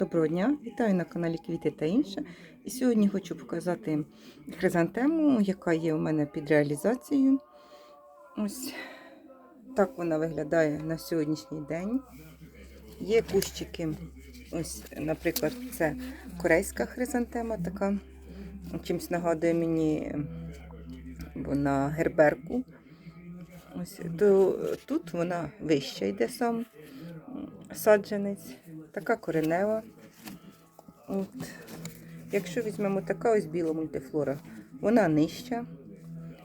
Доброго дня, вітаю на каналі Квіти та інше. І сьогодні хочу показати хризантему, яка є у мене під реалізацією. Ось так вона виглядає на сьогоднішній день. Є кущики, ось, наприклад, це корейська хризантема, така чимось нагадує мені вона герберку. Ось, то тут вона вища йде сам саджанець, така коренева. От. Якщо візьмемо така ось біла мультифлора, вона нижча,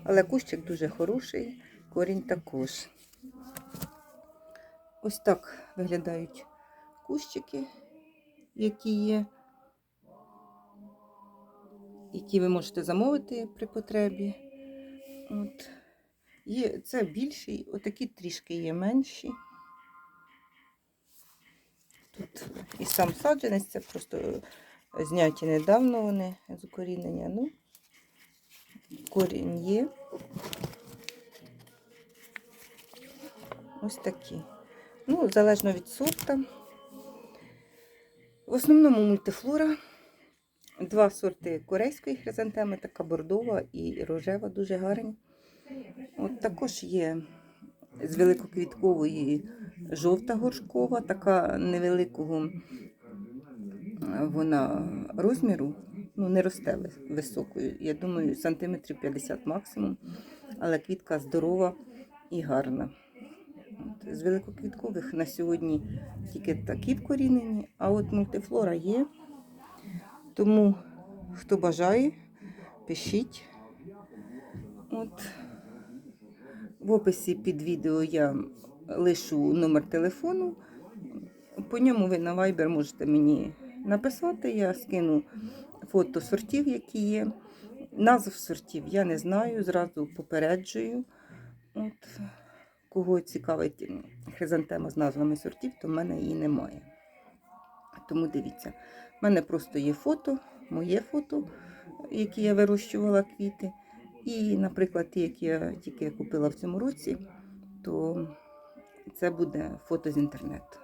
але кущик дуже хороший, корінь також. Ось так виглядають кущики, які є, які ви можете замовити при потребі. От. Є, це більший, отакі трішки є менші. Тут і сам саджанець, це просто зняті недавно вони з укорінення. Ну, корінь є. Ось такі. Ну, залежно від сорта. В основному мультифлора. Два сорти корейської хризантеми, така бордова і рожева, дуже гарні. От також є з великоквіткової жовта горшкова, така невеликого вона розміру, ну не росте високою. Я думаю, сантиметрів 50 максимум, але квітка здорова і гарна. От, з великоквіткових на сьогодні тільки такі вкорінені, а от мультифлора є. Тому, хто бажає, пишіть. От. В описі під відео я лишу номер телефону. По ньому ви на Viber можете мені написати. Я скину фото сортів, які є. Назв сортів я не знаю, зразу попереджую. От. Кого цікавить хризантема з назвами сортів, то в мене її немає. Тому дивіться, в мене просто є фото, моє фото, які я вирощувала квіти. І, наприклад, ті, які я тільки купила в цьому році, то це буде фото з інтернету.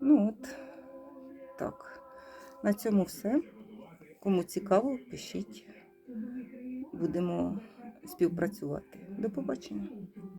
Ну от, так. На цьому все. Кому цікаво, пишіть. Будемо співпрацювати. До побачення.